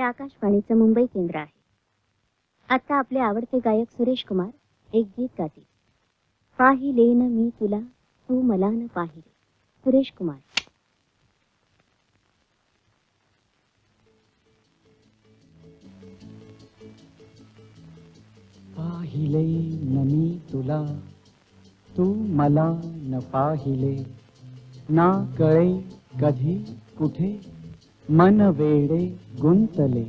हे आकाशवाणीचं मुंबई केंद्र आहे. आता आपले आवडते गायक सुरेश कुमार एक गीत गातील. पाहिले न मी तुला तू मला न पाहिले. सुरेश कुमार. पाहिले न मी तुला तू मला न पाहिले. ना कळे कधी कुठे मन वेडे गुंतले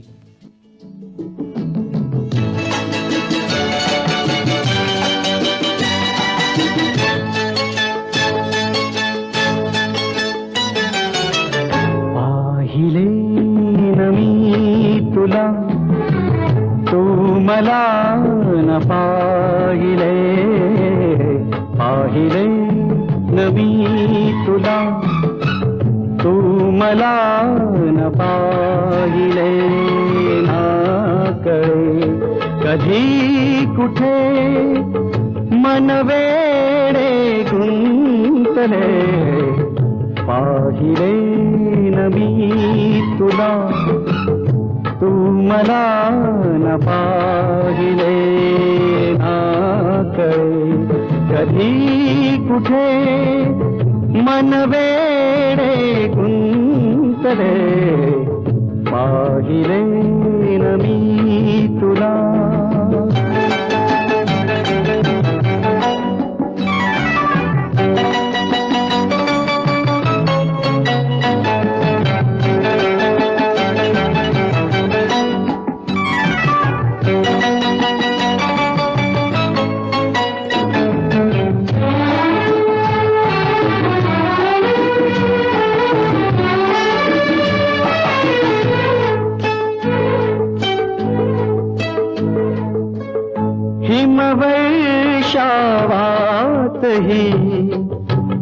पाहिले मी तुला तू मला न पाहिले पाहिले नवी तुला तू मला पाहिले ना कळे कधी कुठे मन वेडे गुंतले. पाहिले न मी तुला. तू मला न पाहिले ना कळे कधी कुठे मन மலரே பாகிலே நமீ ही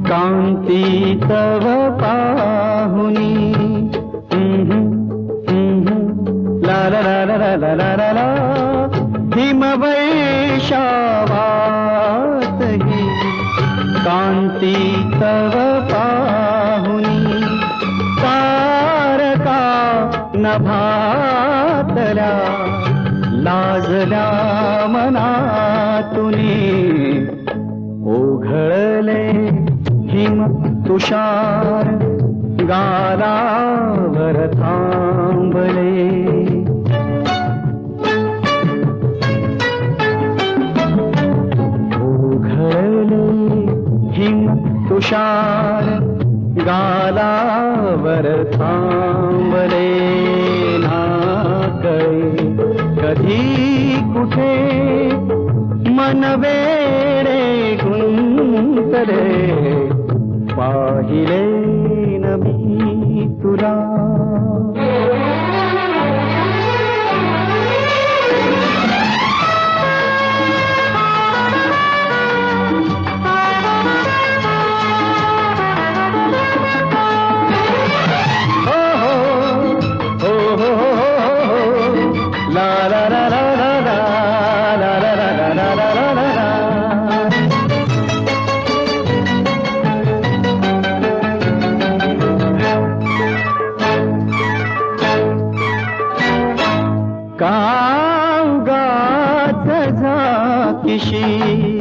कांती तव पाहुनी. ला ला ला ला ला ला ला ला ला. हिमवैशावात ही कांती तव पाहुनी. तारका नभातल्या. लाजल्या मनातुनी. ओघळले हिम तुषार गालावर थांबले. ओघळले हिम तुषार गालावर थांबले. ना कधी कुठे मनवे गुंतले पाहिले न मी तुला. कागात झाकिशी?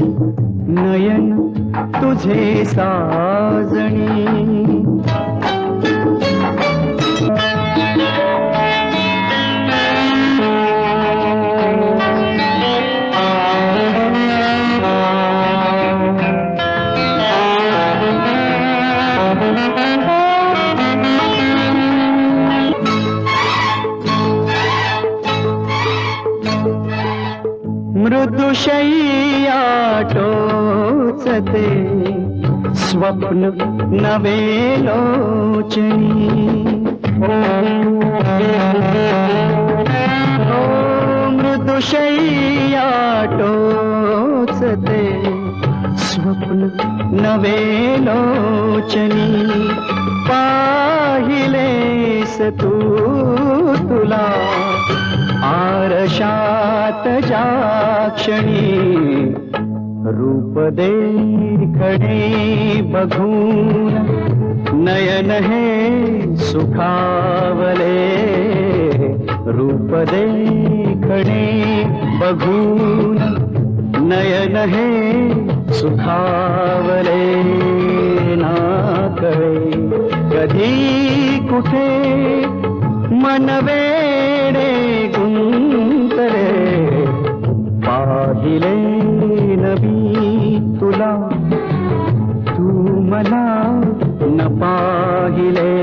नयन तुझे साजणी. मृदुशय्या टोचते स्वप्न नवे लोचनी। ओ मृदुशय्या टोचते स्वप्न नवे लोचनी। पाहिलेस तू तुला वशात जाक्षणी रूप देखणे बघून नयन हे सुखावले रूप देखणे बघून नयन हे सुखावले ना कळे कधी कुठे दिले नबी तुला तू मला न पाहिले